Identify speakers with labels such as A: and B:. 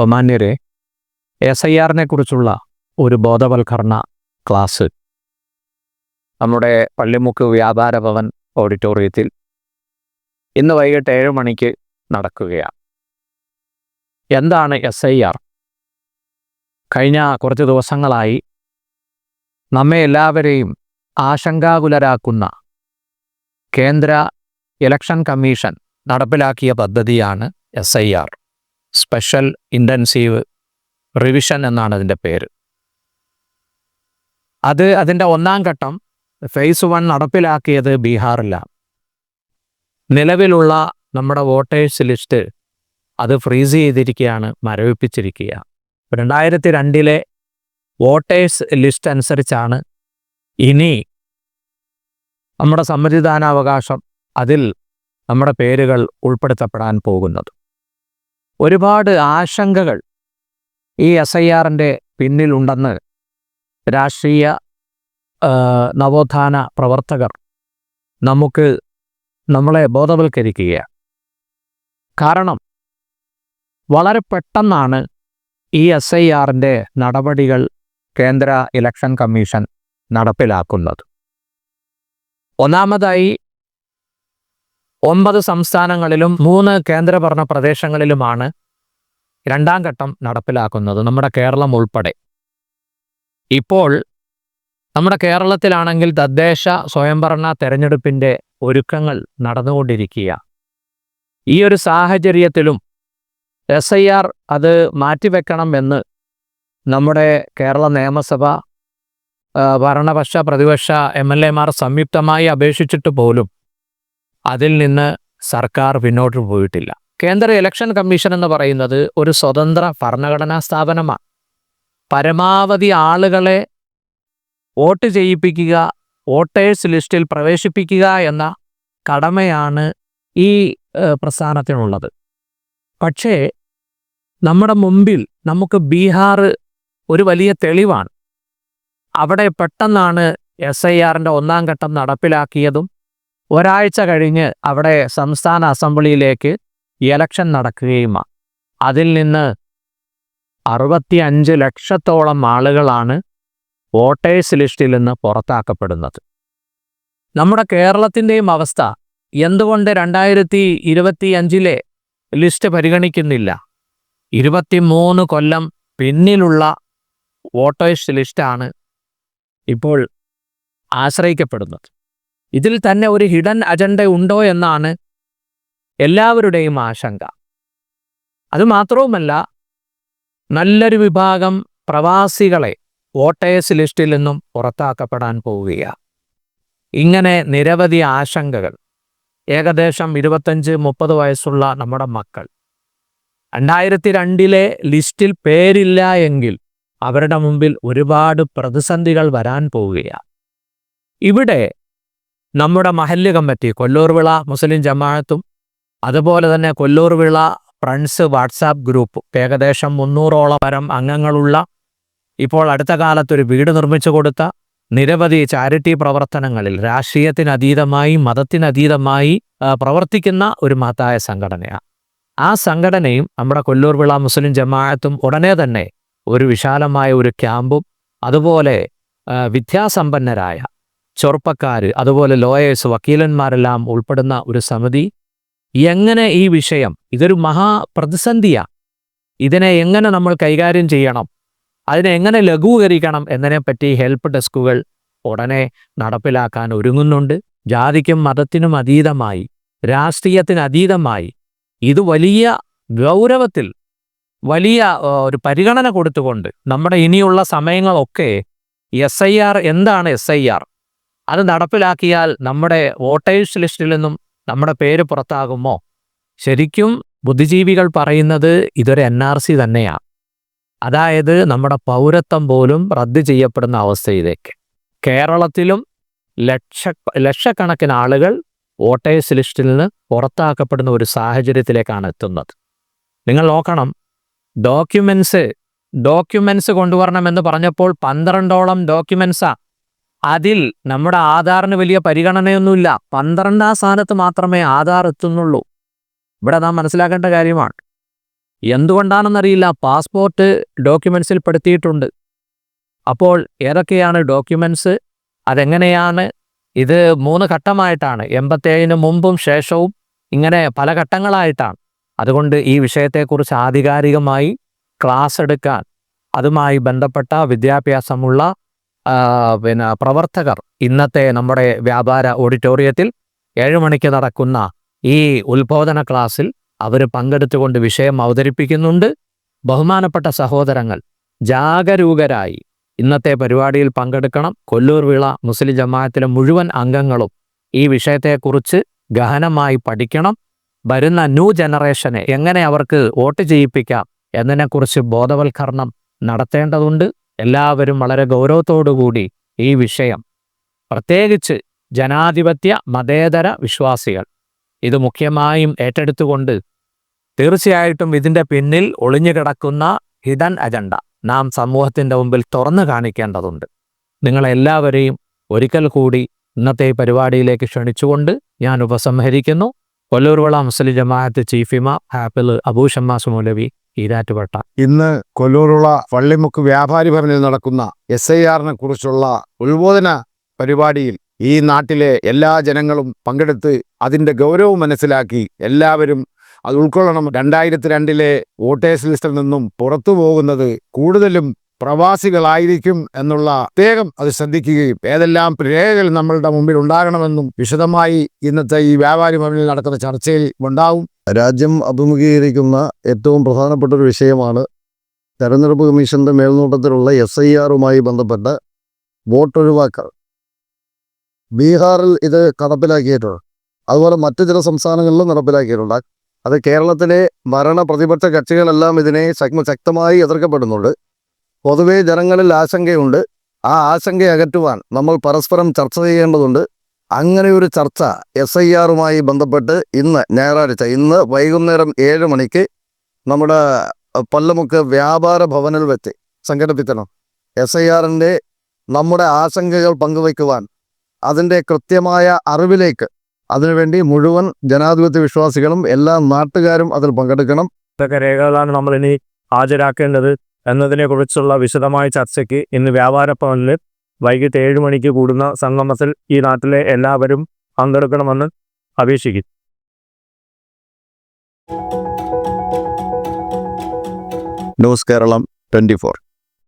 A: ഒമാന്യരെ S I ആറിനെ കുറിച്ചുള്ള ഒരു ബോധവൽക്കരണ ക്ലാസ്. നമ്മുടെ പള്ളിമുക്ക് വ്യാപാര ഭവൻ ഓഡിറ്റോറിയത്തിൽ ഇന്ന് വൈകിട്ട് ഏഴ് മണിക്ക് നടക്കുകയാണ്. എന്താണ് എസ് ഐ ആർ? കഴിഞ്ഞ കുറച്ച് ദിവസങ്ങളായി നമ്മെ എല്ലാവരെയും ആശങ്കാകുലരാക്കുന്ന കേന്ദ്ര ഇലക്ഷൻ കമ്മീഷൻ നടപ്പിലാക്കിയ പദ്ധതിയാണ് S I R. Special intensive revision എന്നാണ് അതിന്റെ പേര്. അത് അതിന്റെ ഒന്നാം ഘട്ടം ഫേസ് വൺ നടപ്പിലാക്കിയത് ബീഹാറിലാണ് നിലവിലുള്ള നമ്മുടെ വോട്ടേഴ്സ് ലിസ്റ്റ് അത് ഫ്രീസ് ചെയ്തിരിക്കുകയാണ് മരവിപ്പിച്ചിരിക്കുക രണ്ടായിരത്തി രണ്ടിലെ വോട്ടേഴ്സ് ലിസ്റ്റ് അനുസരിച്ചാണ് ഇനി നമ്മുടെ സമ്മതിദാനാവകാശം അതിൽ നമ്മുടെ പേരുകൾ ഉൾപ്പെടുത്തപ്പെടാൻ പോകുന്നത്. ഒരുപാട് ആശങ്കകൾ ഈ എസ് ഐ ആറിന്റെ പിന്നിലുണ്ടെന്ന് രാഷ്ട്രീയ നവോത്ഥാന പ്രവർത്തകർ നമുക്ക് നമ്മളെ ബോധവൽക്കരിക്കുകയാണ്. കാരണം വളരെ പെട്ടെന്നാണ് ഈ എസ് ഐ ആറിന്റെ നടപടികൾ കേന്ദ്ര ഇലക്ഷൻ കമ്മീഷൻ നടപ്പിലാക്കുന്നത്. ഒന്നാമതായി ഒമ്പത് സംസ്ഥാനങ്ങളിലും മൂന്ന് കേന്ദ്രഭരണ പ്രദേശങ്ങളിലുമാണ് രണ്ടാം ഘട്ടം നടപ്പിലാക്കുന്നത് നമ്മുടെ കേരളം ഉൾപ്പെടെ. ഇപ്പോൾ നമ്മുടെ കേരളത്തിലാണെങ്കിൽ തദ്ദേശ സ്വയംഭരണ തെരഞ്ഞെടുപ്പിന്റെ ഒരുക്കങ്ങൾ നടന്നുകൊണ്ടിരിക്കുക ഈ ഒരു സാഹചര്യത്തിലും എസ് ഐ ആർ അത് മാറ്റിവെക്കണം എന്ന് നമ്മുടെ കേരള നിയമസഭ ഭരണപക്ഷ പ്രതിപക്ഷ എം എൽ എമാർ സംയുക്തമായി അപേക്ഷിച്ചിട്ട് പോലും അതിൽ നിന്ന് സർക്കാർ പിന്നോട്ട് പോയിട്ടില്ല. കേന്ദ്ര ഇലക്ഷൻ കമ്മീഷൻ എന്ന് പറയുന്നത് ഒരു സ്വതന്ത്ര ഭരണഘടനാ സ്ഥാപനമാണ്. പരമാവധി ആളുകളെ വോട്ട് ചെയ്യിപ്പിക്കുക വോട്ടേഴ്സ് ലിസ്റ്റിൽ പ്രവേശിപ്പിക്കുക എന്ന കടമയാണ് ഈ പ്രസ്ഥാനത്തിനുള്ളത്. പക്ഷേ നമ്മുടെ മുമ്പിൽ നമുക്ക് ബീഹാർ ഒരു വലിയ തെളിവാണ്. അവിടെ പെട്ടെന്നാണ് എസ് ഐ ആറിന്റെ ഒന്നാം ഘട്ടം നടപ്പിലാക്കിയതും ഒരാഴ്ച കഴിഞ്ഞ് അവിടെ സംസ്ഥാന അസംബ്ലിയിലേക്ക് ഇലക്ഷൻ നടക്കുകയുമാണ് അതിൽ നിന്ന് അറുപത്തി അഞ്ച് ലക്ഷത്തോളം ആളുകളാണ് വോട്ടേഴ്സ് ലിസ്റ്റിൽ നിന്ന് പുറത്താക്കപ്പെടുന്നത്. നമ്മുടെ കേരളത്തിന്റെയും അവസ്ഥ എന്തുകൊണ്ട് രണ്ടായിരത്തി ഇരുപത്തി അഞ്ചിലെ ലിസ്റ്റ് പരിഗണിക്കുന്നില്ല? ഇരുപത്തിമൂന്ന് കൊല്ലം പിന്നിലുള്ള വോട്ടേഴ്സ് ലിസ്റ്റാണ് ഇപ്പോൾ ആശ്രയിക്കപ്പെടുന്നത്. ഇതിൽ തന്നെ ഒരു ഹിഡൻ അജണ്ട ഉണ്ടോ എന്നാണ് എല്ലാവരുടെയും ആശങ്ക. അതുമാത്രവുമല്ല നല്ലൊരു വിഭാഗം പ്രവാസികളെ വോട്ടേഴ്സ് ലിസ്റ്റിൽ നിന്നും പുറത്താക്കപ്പെടാൻ പോവുകയാണ് ഇങ്ങനെ നിരവധി ആശങ്കകൾ. ഏകദേശം ഇരുപത്തഞ്ച് മുപ്പത് വയസ്സുള്ള നമ്മുടെ മക്കൾ. രണ്ടായിരത്തി രണ്ടിലെ ലിസ്റ്റിൽ പേരില്ല എങ്കിൽ അവരുടെ മുമ്പിൽ ഒരുപാട് പ്രതിസന്ധികൾ വരാൻ പോവുകയാണ് ഇവിടെ നമ്മുടെ മഹല്ല് കമ്മിറ്റി കൊല്ലൂർവിള മുസ്ലിം ജമാഅത്തും അതുപോലെ തന്നെ കൊല്ലൂർവിള ഫ്രണ്ട്സ് വാട്സാപ്പ് ഗ്രൂപ്പ് ഏകദേശം മുന്നൂറോളം പരം അംഗങ്ങളുള്ള ഇപ്പോൾ അടുത്ത കാലത്തൊരു വീട് നിർമ്മിച്ചു കൊടുത്ത നിരവധി ചാരിറ്റി പ്രവർത്തനങ്ങളിൽ രാഷ്ട്രീയത്തിനതീതമായി മതത്തിനതീതമായി പ്രവർത്തിക്കുന്ന ഒരു മഹത്തായ സംഘടനയാണ് ആ സംഘടനയും നമ്മുടെ കൊല്ലൂർവിള മുസ്ലിം ജമാഅത്തും ഉടനെ തന്നെ ഒരു വിശാലമായ ഒരു ക്യാമ്പും അതുപോലെ വിദ്യാസമ്പന്നരായ ചെറുപ്പക്കാർ അതുപോലെ ലോയേഴ്സ് വക്കീലന്മാരെല്ലാം ഉൾപ്പെടുന്ന ഒരു സമിതി. എങ്ങനെ ഈ വിഷയം ഇതൊരു മഹാപ്രതിസന്ധിയാണ് ഇതിനെ എങ്ങനെ നമ്മൾ കൈകാര്യം ചെയ്യണം അതിനെ എങ്ങനെ ലഘൂകരിക്കണം എന്നതിനെപ്പറ്റി ഹെൽപ്പ് ഡെസ്കുകൾ ഉടനെ നടപ്പിലാക്കാൻ ഒരുങ്ങുന്നുണ്ട്. ജാതിക്കും മതത്തിനും അതീതമായി രാഷ്ട്രീയത്തിന് അതീതമായി ഇത് വലിയ ഗൗരവത്തിൽ വലിയ ഒരു പരിഗണന കൊടുത്തുകൊണ്ട് നമ്മുടെ ഇനിയുള്ള സമയങ്ങളൊക്കെ എസ് ഐ ആർ എന്താണ് എസ് ഐ ആർ അത് നടപ്പിലാക്കിയാൽ നമ്മുടെ വോട്ടേഴ്സ് ലിസ്റ്റിൽ നിന്നും നമ്മുടെ പേര് പുറത്താകുമോ? ശരിക്കും ബുദ്ധിജീവികൾ പറയുന്നത് ഇതൊരു എൻ ആർ സി തന്നെയാണ്. അതായത് നമ്മുടെ പൗരത്വം പോലും റദ്ദ് ചെയ്യപ്പെടുന്ന അവസ്ഥയിലേക്ക്. കേരളത്തിലും ലക്ഷ ലക്ഷക്കണക്കിന് ആളുകൾ വോട്ടേഴ്സ് ലിസ്റ്റിൽ നിന്ന് പുറത്താക്കപ്പെടുന്ന ഒരു സാഹചര്യത്തിലേക്കാണ് എത്തുന്നത്. നിങ്ങൾ നോക്കണം ഡോക്യുമെൻസ് ഡോക്യുമെൻസ് കൊണ്ടുവരണമെന്ന് പറഞ്ഞപ്പോൾ പന്ത്രണ്ടോളം ഡോക്യുമെന്റ്സാ അതിൽ നമ്മുടെ ആധാറിന് വലിയ പരിഗണനയൊന്നുമില്ല. പന്ത്രണ്ടാം സ്ഥാനത്ത് മാത്രമേ ആധാർ എത്തുന്നുള്ളൂ. ഇവിടെ നാം മനസ്സിലാക്കേണ്ട കാര്യമാണ്. എന്തുകൊണ്ടാണെന്നറിയില്ല പാസ്പോർട്ട് ഡോക്യുമെൻസിൽ പെടുത്തിയിട്ടുണ്ട്. അപ്പോൾ ഏതൊക്കെയാണ് ഡോക്യുമെൻസ്? അതെങ്ങനെയാണ്? ഇത് മൂന്ന് ഘട്ടമായിട്ടാണ്. എൺപത്തേഴിന് മുമ്പും ശേഷവും ഇങ്ങനെ പല ഘട്ടങ്ങളായിട്ടാണ്. അതുകൊണ്ട് ഈ വിഷയത്തെക്കുറിച്ച് ആധികാരികമായി ക്ലാസ് എടുക്കാൻ അതുമായി ബന്ധപ്പെട്ട വിദ്യാഭ്യാസമുള്ള പിന്നെ പ്രവർത്തകർ ഇന്നത്തെ നമ്മുടെ വ്യാപാര ഓഡിറ്റോറിയത്തിൽ ഏഴ് മണിക്ക് നടക്കുന്ന ഈ ഉത്ബോധന ക്ലാസ്സിൽ അവർ പങ്കെടുത്തുകൊണ്ട് വിഷയം അവതരിപ്പിക്കുന്നുണ്ട്. ബഹുമാനപ്പെട്ട സഹോദരങ്ങൾ ജാഗരൂകരായി ഇന്നത്തെ പരിപാടിയിൽ പങ്കെടുക്കണം. കൊല്ലൂർ വിള മുസ്ലിം ജമാഅത്തിലെ മുഴുവൻ അംഗങ്ങളും ഈ വിഷയത്തെക്കുറിച്ച് ഗഹനമായി പഠിക്കണം. വരുന്ന ന്യൂ ജനറേഷനെ എങ്ങനെ അവർക്ക് വോട്ട് ചെയ്യിപ്പിക്കാം എന്നതിനെക്കുറിച്ച് ബോധവൽക്കരണം നടത്തേണ്ടതുണ്ട്. എല്ലാവരും വളരെ ഗൗരവത്തോടുകൂടി ഈ വിഷയം. പ്രത്യേകിച്ച് ജനാധിപത്യ മതേതര വിശ്വാസികൾ. ഇത് മുഖ്യമായും ഏറ്റെടുത്തുകൊണ്ട് തീർച്ചയായിട്ടും ഇതിന്റെ പിന്നിൽ ഒളിഞ്ഞു കിടക്കുന്ന ഹിഡൻ അജണ്ട നാം സമൂഹത്തിന്റെ മുമ്പിൽ തുറന്നു കാണിക്കേണ്ടതുണ്ട്. നിങ്ങളെല്ലാവരെയും ഒരിക്കൽ കൂടി ഇന്നത്തെ പരിപാടിയിലേക്ക് ക്ഷണിച്ചുകൊണ്ട് ഞാൻ ഉപസംഹരിക്കുന്നു. കൊല്ലൂർവള മുസ്ലിം ജമാഅത്ത് ചീഫ് ഇമാം ഹാപ്പിൾ അബൂ ഷമ്മാസ് മൗലവി ഈരാറ്റുപേട്ട.
B: ഇന്ന് കൊല്ലൂരുള്ള പള്ളിമുക്ക് വ്യാപാരി ഭവനിൽ നടക്കുന്ന എസ് ഐ ആറിനെ കുറിച്ചുള്ള ഉത്ബോധന പരിപാടിയിൽ ഈ നാട്ടിലെ എല്ലാ ജനങ്ങളും പങ്കെടുത്ത് അതിന്റെ ഗൗരവം മനസ്സിലാക്കി എല്ലാവരും അത് ഉൾക്കൊള്ളണം. രണ്ടായിരത്തി രണ്ടിലെ വോട്ടേഴ്സ് ലിസ്റ്റിൽ നിന്നും പുറത്തു പോകുന്നത് കൂടുതലും പ്രവാസികളായിരിക്കും എന്നുള്ള പ്രത്യേകം അത് ശ്രദ്ധിക്കുകയും ഏതെല്ലാം രേഖകൾ നമ്മളുടെ മുമ്പിൽ ഉണ്ടാകണമെന്നും വിശദമായി ഇന്നത്തെ ഈ വ്യാപാരി ഭവനിൽ നടക്കുന്ന ചർച്ചയിൽ ഉണ്ടാവും.
C: രാജ്യം അഭിമുഖീകരിക്കുന്ന ഏറ്റവും പ്രധാനപ്പെട്ട ഒരു വിഷയമാണ് തെരഞ്ഞെടുപ്പ് കമ്മീഷന്റെ മേൽനോട്ടത്തിലുള്ള എസ് ഐ ആറുമായി ബന്ധപ്പെട്ട് വോട്ട് ഒഴിവാക്കൽ ബീഹാറിൽ ഇത് നടപ്പിലാക്കിയിട്ടുണ്ട് അതുപോലെ മറ്റു ചില സംസ്ഥാനങ്ങളിലും നടപ്പിലാക്കിയിട്ടുണ്ട്. അത് കേരളത്തിലെ ഭരണ പ്രതിപക്ഷ കക്ഷികളെല്ലാം ഇതിനെ ശക്തമായി എതിർക്കപ്പെടുന്നുണ്ട്. പൊതുവേ ജനങ്ങളിൽ ആശങ്കയുണ്ട്. ആ ആശങ്ക അകറ്റുവാൻ നമ്മൾ പരസ്പരം ചർച്ച ചെയ്യേണ്ടതുണ്ട്. അങ്ങനെ ഒരു ചർച്ച എസ് ഐ ആറുമായി ബന്ധപ്പെട്ട് ഇന്ന് ഞായറാഴ്ച ഇന്ന് വൈകുന്നേരം ഏഴ് മണിക്ക് നമ്മുടെ പല്ലമുക്ക് വ്യാപാര ഭവനിൽ വെച്ച് സംഘടിപ്പിക്കണം. എസ് ഐ ആറിന്റെ നമ്മുടെ ആശങ്കകൾ പങ്കുവയ്ക്കുവാൻ അതിന്റെ കൃത്യമായ അറിവിലേക്ക് അതിനുവേണ്ടി മുഴുവൻ ജനാധിപത്യ വിശ്വാസികളും എല്ലാ നാട്ടുകാരും അതിൽ പങ്കെടുക്കണം.
D: ഇതൊക്കെ രേഖകളാണ് നമ്മൾ ഇനി ഹാജരാക്കേണ്ടത് എന്നതിനെക്കുറിച്ചുള്ള വിശദമായ ചർച്ചയ്ക്ക് ഇന്ന് വ്യാപാര ഭവനിൽ വൈകിട്ട് ഏഴ് മണിക്ക് കൂടുന്ന സംഗമത്തിൽ ഈ നാട്ടിലെ എല്ലാവരും പങ്കെടുക്കണമെന്ന് അപേക്ഷിക്കും
C: ന്യൂസ് കേരളം ട്വന്റി ഫോർ.